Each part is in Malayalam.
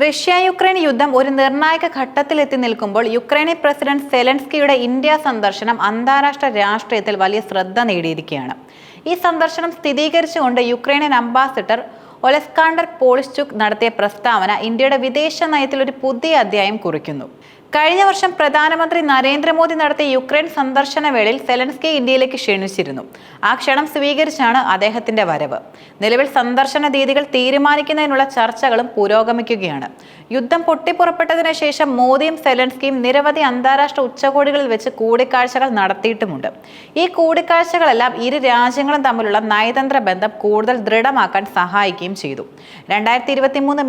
റഷ്യ യുക്രൈൻ യുദ്ധം ഒരു നിർണായക ഘട്ടത്തിലെത്തി നിൽക്കുമ്പോൾ യുക്രൈനി പ്രസിഡന്റ് സെലൻസ്കിയുടെ ഇന്ത്യ സന്ദർശനം അന്താരാഷ്ട്ര രാഷ്ട്രീയത്തിൽ വലിയ ശ്രദ്ധ നേടിയിരിക്കുകയാണ്. ഈ സന്ദർശനം സ്ഥിരീകരിച്ചുകൊണ്ട് യുക്രൈനിയൻ അംബാസിഡർ ഒലസ്കാണ്ടർ പോളിസ്ചുക് നടത്തിയ പ്രസ്താവന ഇന്ത്യയുടെ വിദേശ നയത്തിൽ ഒരു പുതിയ അധ്യായം കുറിക്കുന്നു. കഴിഞ്ഞ വർഷം പ്രധാനമന്ത്രി നരേന്ദ്രമോദി നടത്തിയ യുക്രൈൻ സന്ദർശന വേളയിൽ സെലൻസ്കി ഇന്ത്യയിലേക്ക് ക്ഷണിച്ചിരുന്നു. ആ ക്ഷണം സ്വീകരിച്ചാണ് അദ്ദേഹത്തിന്റെ വരവ്. നിലവിൽ സന്ദർശന രീതികൾ തീരുമാനിക്കുന്നതിനുള്ള ചർച്ചകളും പുരോഗമിക്കുകയാണ്. യുദ്ധം പൊട്ടിപ്പുറപ്പെട്ടതിന് ശേഷം മോദിയും സെലൻസ്കിയും നിരവധി അന്താരാഷ്ട്ര ഉച്ചകോടികളിൽ വെച്ച് കൂടിക്കാഴ്ചകൾ നടത്തിയിട്ടുമുണ്ട്. ഈ കൂടിക്കാഴ്ചകളെല്ലാം ഇരു രാജ്യങ്ങളും തമ്മിലുള്ള നയതന്ത്ര ബന്ധം കൂടുതൽ ദൃഢമാക്കാൻ സഹായിക്കുകയും ചെയ്തു. രണ്ടായിരത്തി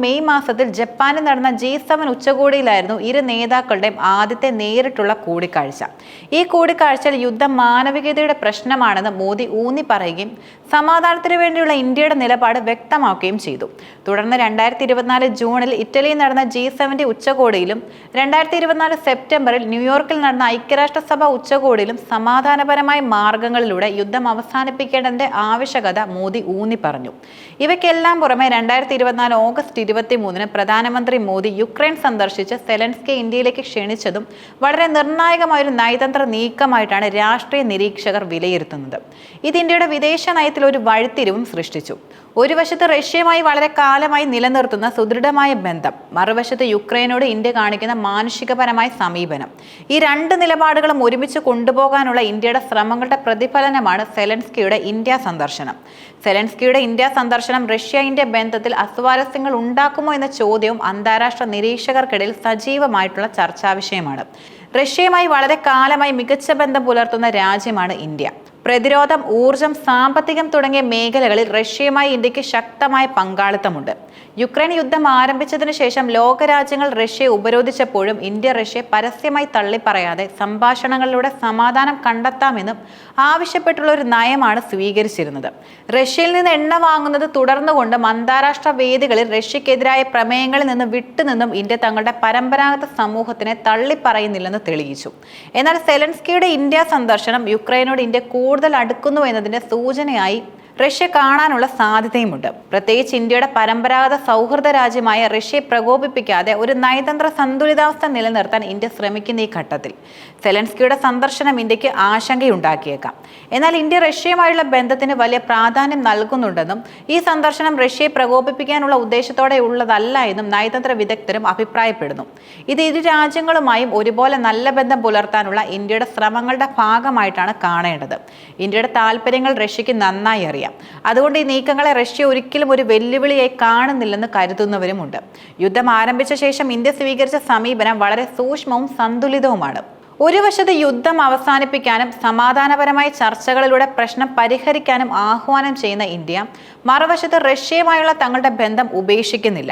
മെയ് മാസത്തിൽ ജപ്പാനിൽ നടന്ന ജി ഉച്ചകോടിയിലായിരുന്നു ഇരു നേതാക്കളുടെയും ആദ്യത്തെ നേരിട്ടുള്ള കൂടിക്കാഴ്ച. ഈ കൂടിക്കാഴ്ചയിൽ യുദ്ധം മാനവികതയുടെ പ്രശ്നമാണെന്ന് മോദി ഊന്നി പറയുകയും സമാധാനത്തിനു വേണ്ടിയുള്ള ഇന്ത്യയുടെ നിലപാട് വ്യക്തമാക്കുകയും ചെയ്തു. തുടർന്ന് രണ്ടായിരത്തി ഇരുപത്തിനാല് ജൂണിൽ ഇറ്റലിയിൽ നടന്ന ജി സെവന്റി ഉച്ചകോടിയിലും രണ്ടായിരത്തി ഇരുപത്തിനാല് സെപ്റ്റംബറിൽ ന്യൂയോർക്കിൽ നടന്ന ഐക്യരാഷ്ട്രസഭ ഉച്ചകോടിയിലും സമാധാനപരമായ മാർഗങ്ങളിലൂടെ യുദ്ധം അവസാനിപ്പിക്കേണ്ടതിന്റെ ആവശ്യകത മോദി ഊന്നി പറഞ്ഞു ഇവയ്ക്കെല്ലാം പുറമെ രണ്ടായിരത്തി ഇരുപത്തിനാല് ഓഗസ്റ്റ് ഇരുപത്തി മൂന്നിന് പ്രധാനമന്ത്രി മോദി യുക്രൈൻ സന്ദർശിച്ച് സെലൻസ്കെ ഇന്ത്യയിലേക്ക് ക്ഷണിച്ചതും വളരെ നിർണായകമായ ഒരു നയതന്ത്ര നീക്കമായിട്ടാണ് രാഷ്ട്രീയ നിരീക്ഷകർ വിലയിരുത്തുന്നത്. ഇത് ഇന്ത്യയുടെ വിദേശ നയത്തിൽ ഒരു വഴിത്തിരിവും സൃഷ്ടിച്ചു. ഒരു വശത്ത് റഷ്യയുമായി വളരെ കാലമായി നിലനിർത്തുന്ന സുദൃഢമായ ബന്ധം മറുവശത്ത് യുക്രൈനോട് ഇന്ത്യ കാണിക്കുന്ന മാനുഷികപരമായ സമീപനം. ഈ രണ്ട് നിലപാടുകളും ഒരുമിച്ച് കൊണ്ടുപോകാനുള്ള ഇന്ത്യയുടെ ശ്രമങ്ങളുടെ പ്രതിഫലനമാണ് സെലൻസ്കിയുടെ ഇന്ത്യ സന്ദർശനം. സെലൻസ്കിയുടെ ഇന്ത്യ സന്ദർശനം റഷ്യ ഇന്ത്യ ബന്ധത്തിൽ അസ്വാരസ്യങ്ങൾ ഉണ്ടാക്കുമോ എന്ന ചോദ്യവും അന്താരാഷ്ട്ര നിരീക്ഷകർക്കിടയിൽ സജീവമായിട്ടുള്ള ചർച്ചാ വിഷയമാണ് റഷ്യയുമായി വളരെ കാലമായി മികച്ച ബന്ധം പുലർത്തുന്ന രാജ്യമാണ് ഇന്ത്യ. പ്രതിരോധം ഊർജം സാമ്പത്തികം തുടങ്ങിയ മേഖലകളിൽ റഷ്യയുമായി ഇന്ത്യയ്ക്ക് ശക്തമായ പങ്കാളിത്തമുണ്ട്. യുക്രൈൻ യുദ്ധം ആരംഭിച്ചതിന് ശേഷം ലോകരാജ്യങ്ങൾ റഷ്യയെ ഉപരോധിച്ചപ്പോഴും ഇന്ത്യ റഷ്യയെ പരസ്യമായി തള്ളിപ്പറയാതെ സംഭാഷണങ്ങളിലൂടെ സമാധാനം കണ്ടെത്താമെന്നും ആവശ്യപ്പെട്ടുള്ള ഒരു നയമാണ് സ്വീകരിച്ചിരുന്നത്. റഷ്യയിൽ നിന്ന് എണ്ണ വാങ്ങുന്നത് തുടർന്നുകൊണ്ടും അന്താരാഷ്ട്ര വേദികളിൽ റഷ്യക്കെതിരായ പ്രമേയങ്ങളിൽ നിന്ന് വിട്ടുനിന്നും ഇന്ത്യ തങ്ങളുടെ പരമ്പരാഗത സമൂഹത്തിനെ തള്ളിപ്പറയുന്നില്ലെന്ന് തെളിയിച്ചു. എന്നാൽ സെലൻസ്കിയുടെ ഇന്ത്യ സന്ദർശനം യുക്രൈനോട് ഇന്ത്യ കൂടുതൽ അടുക്കുന്നു എന്നതിന്റെ സൂചനയായി റഷ്യ കാണാനുള്ള സാധ്യതയുമുണ്ട്. പ്രത്യേകിച്ച് ഇന്ത്യയുടെ പരമ്പരാഗത സൗഹൃദ രാജ്യമായ റഷ്യയെ പ്രകോപിപ്പിക്കാതെ ഒരു നയതന്ത്ര സന്തുലിതാവസ്ഥ നിലനിർത്താൻ ഇന്ത്യ ശ്രമിക്കുന്ന ഈ ഘട്ടത്തിൽ. സെലൻസ്കിയുടെ സന്ദർശനം ഇന്ത്യയ്ക്ക് ആശങ്കയുണ്ടാക്കിയേക്കാം. എന്നാൽ ഇന്ത്യ റഷ്യയുമായുള്ള ബന്ധത്തിന് വലിയ പ്രാധാന്യം നൽകുന്നുണ്ടെന്നും ഈ സന്ദർശനം റഷ്യയെ പ്രകോപിപ്പിക്കാനുള്ള ഉദ്ദേശത്തോടെ ഉള്ളതല്ല എന്നും നയതന്ത്ര വിദഗ്ധരും അഭിപ്രായപ്പെടുന്നു. ഇത് ഇരു രാജ്യങ്ങളുമായും ഒരുപോലെ നല്ല ബന്ധം പുലർത്താനുള്ള ഇന്ത്യയുടെ ശ്രമങ്ങളുടെ ഭാഗമായിട്ടാണ് കാണേണ്ടത്. ഇന്ത്യയുടെ താല്പര്യങ്ങൾ റഷ്യക്ക് നന്നായി അറിയാം. അതുകൊണ്ട് ഈ നീക്കങ്ങളെ റഷ്യ ഒരിക്കലും ഒരു വെല്ലുവിളിയായി കാണുന്നില്ലെന്ന് കരുതുന്നവരുമുണ്ട്. യുദ്ധം ആരംഭിച്ച ശേഷം ഇന്ത്യ സ്വീകരിച്ച സമീപനം വളരെ സൂക്ഷ്മവും സന്തുലിതവുമാണ്. ഒരു വശത്ത് യുദ്ധം അവസാനിപ്പിക്കാനും സമാധാനപരമായ ചർച്ചകളിലൂടെ പ്രശ്നം പരിഹരിക്കാനും ആഹ്വാനം ചെയ്യുന്ന ഇന്ത്യ മറുവശത്ത് റഷ്യയുമായുള്ള തങ്ങളുടെ ബന്ധം ഉപേക്ഷിക്കുന്നില്ല.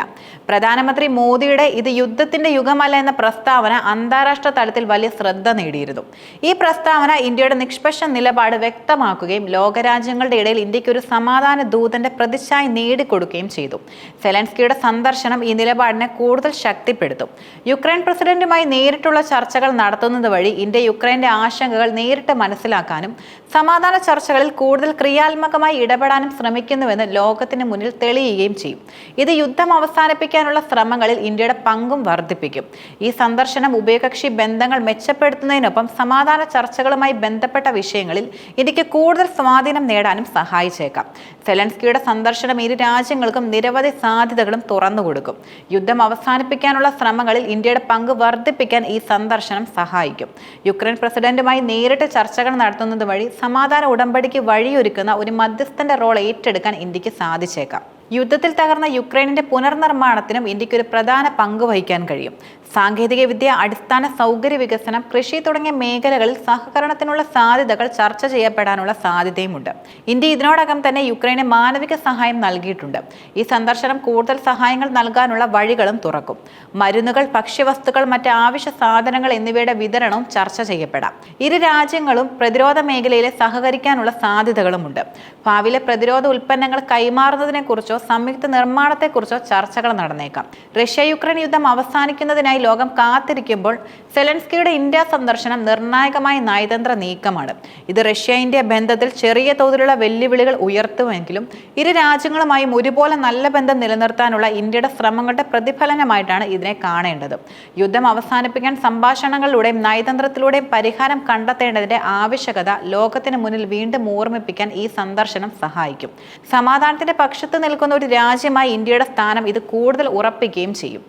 പ്രധാനമന്ത്രി മോദിയുടെ ഇത് യുദ്ധത്തിന്റെ യുഗമല്ല എന്ന പ്രസ്താവന അന്താരാഷ്ട്ര തലത്തിൽ വലിയ ശ്രദ്ധ നേടിയിരുന്നു. ഈ പ്രസ്താവന ഇന്ത്യയുടെ നിഷ്പക്ഷ നിലപാട് വ്യക്തമാക്കുകയും ലോകരാജ്യങ്ങളുടെ ഇടയിൽ ഇന്ത്യയ്ക്ക് ഒരു സമാധാന ദൂതന്റെ പ്രതിച്ഛായ നേടിക്കൊടുക്കുകയും ചെയ്തു. സെലൻസ്കിയുടെ സന്ദർശനം ഈ നിലപാടിനെ കൂടുതൽ ശക്തിപ്പെടുത്തും. യുക്രൈൻ പ്രസിഡന്റുമായി നേരിട്ടുള്ള ചർച്ചകൾ നടത്തുന്നത് വഴി ഇന്ത്യ യുക്രൈന്റെ ആശങ്കകൾ നേരിട്ട് മനസ്സിലാക്കാനും സമാധാന ചർച്ചകളിൽ കൂടുതൽ ക്രിയാത്മകമായി ഇടപെടാനും ശ്രമിക്കുന്നുവെന്ന് ലോകത്തിന് മുന്നിൽ തെളിയുകയും ചെയ്യും. ഇത് യുദ്ധം അവസാനിപ്പിക്കാനുള്ള ശ്രമങ്ങളിൽ ഇന്ത്യയുടെ പങ്കും വർദ്ധിപ്പിക്കും. ഈ സന്ദർശനം ഉഭയകക്ഷി ബന്ധങ്ങൾ മെച്ചപ്പെടുത്തുന്നതിനൊപ്പം സമാധാന ചർച്ചകളുമായി ബന്ധപ്പെട്ട വിഷയങ്ങളിൽ ഇന്ത്യയ്ക്ക് കൂടുതൽ സ്വാധീനം നേടാനും സഹായിച്ചേക്കാം. സെലൻസ്കിയുടെ സന്ദർശനം ഇരു രാജ്യങ്ങൾക്കും നിരവധി സാധ്യതകളും തുറന്നുകൊടുക്കും. യുദ്ധം അവസാനിപ്പിക്കാനുള്ള ശ്രമങ്ങളിൽ ഇന്ത്യയുടെ പങ്ക് വർദ്ധിപ്പിക്കാൻ ഈ സന്ദർശനം സഹായിക്കും. യുക്രൈൻ പ്രസിഡന്റുമായി നേരിട്ട് ചർച്ചകൾ നടത്തുന്നത് വഴി സമാധാന ഉടമ്പടിക്ക് വഴിയൊരുക്കുന്ന ഒരു മധ്യസ്ഥന്റെ റോൾ ഏറ്റെടുക്കാൻ ഇന്ത്യയ്ക്ക് സാധിച്ചേക്കാം. യുദ്ധത്തിൽ തകർന്ന യുക്രൈനിന്റെ പുനർനിർമ്മാണത്തിനും ഇന്ത്യയ്ക്ക് ഒരു പ്രധാന പങ്ക് വഹിക്കാൻ കഴിയും. സാങ്കേതിക വിദ്യ അടിസ്ഥാന സൗകര്യ വികസനം കൃഷി തുടങ്ങിയ മേഖലകളിൽ സഹകരണത്തിനുള്ള സാധ്യതകൾ ചർച്ച ചെയ്യപ്പെടാനുള്ള സാധ്യതയുമുണ്ട്. ഇന്ത്യ ഇതിനോടകം തന്നെ യുക്രൈന് മാനവിക സഹായം നൽകിയിട്ടുണ്ട്. ഈ സന്ദർശനം കൂടുതൽ സഹായങ്ങൾ നൽകാനുള്ള വഴികളും തുറക്കും. മരുന്നുകൾ ഭക്ഷ്യവസ്തുക്കൾ മറ്റ് ആവശ്യ സാധനങ്ങൾ എന്നിവയുടെ വിതരണവും ചർച്ച ചെയ്യപ്പെടാം. ഇരു രാജ്യങ്ങളും പ്രതിരോധ മേഖലയിലെ സഹകരിക്കാനുള്ള സാധ്യതകളുമുണ്ട്. ഭാവിയിലെ പ്രതിരോധ ഉൽപ്പന്നങ്ങൾ കൈമാറുന്നതിനെക്കുറിച്ചോ സംയുക്ത നിർമ്മാണത്തെക്കുറിച്ചോ ചർച്ചകൾ നടന്നേക്കാം. റഷ്യ യുക്രൈൻ യുദ്ധം അവസാനിക്കുന്നതിനായി ലോകം കാത്തിരിക്കുമ്പോൾ സെലൻസ്കിയുടെ ഇന്ത്യ സന്ദർശനം നിർണായകമായ നയതന്ത്ര നീക്കമാണ്. ഇത് റഷ്യ ഇന്ത്യ ബന്ധത്തിൽ ചെറിയ തോതിലുള്ള വെല്ലുവിളികൾ ഉയർത്തുമെങ്കിലും ഇരു രാജ്യങ്ങളുമായും ഒരുപോലെ നല്ല ബന്ധം നിലനിർത്താനുള്ള ഇന്ത്യയുടെ ശ്രമങ്ങളുടെ പ്രതിഫലനമായിട്ടാണ് ഇതിനെ കാണേണ്ടത്. യുദ്ധം അവസാനിപ്പിക്കാൻ സംഭാഷണങ്ങളിലൂടെയും നയതന്ത്രത്തിലൂടെയും പരിഹാരം കണ്ടെത്തേണ്ടതിന്റെ ആവശ്യകത ലോകത്തിന് മുന്നിൽ വീണ്ടും ഓർമ്മിപ്പിക്കാൻ ഈ സന്ദർശനം സഹായിക്കും. സമാധാനത്തിന്റെ പക്ഷത്ത് നിൽക്കുന്ന ഒരു രാജ്യമായി ഇന്ത്യയുടെ സ്ഥാനം ഇത് കൂടുതൽ ഉറപ്പിക്കുകയും ചെയ്യും.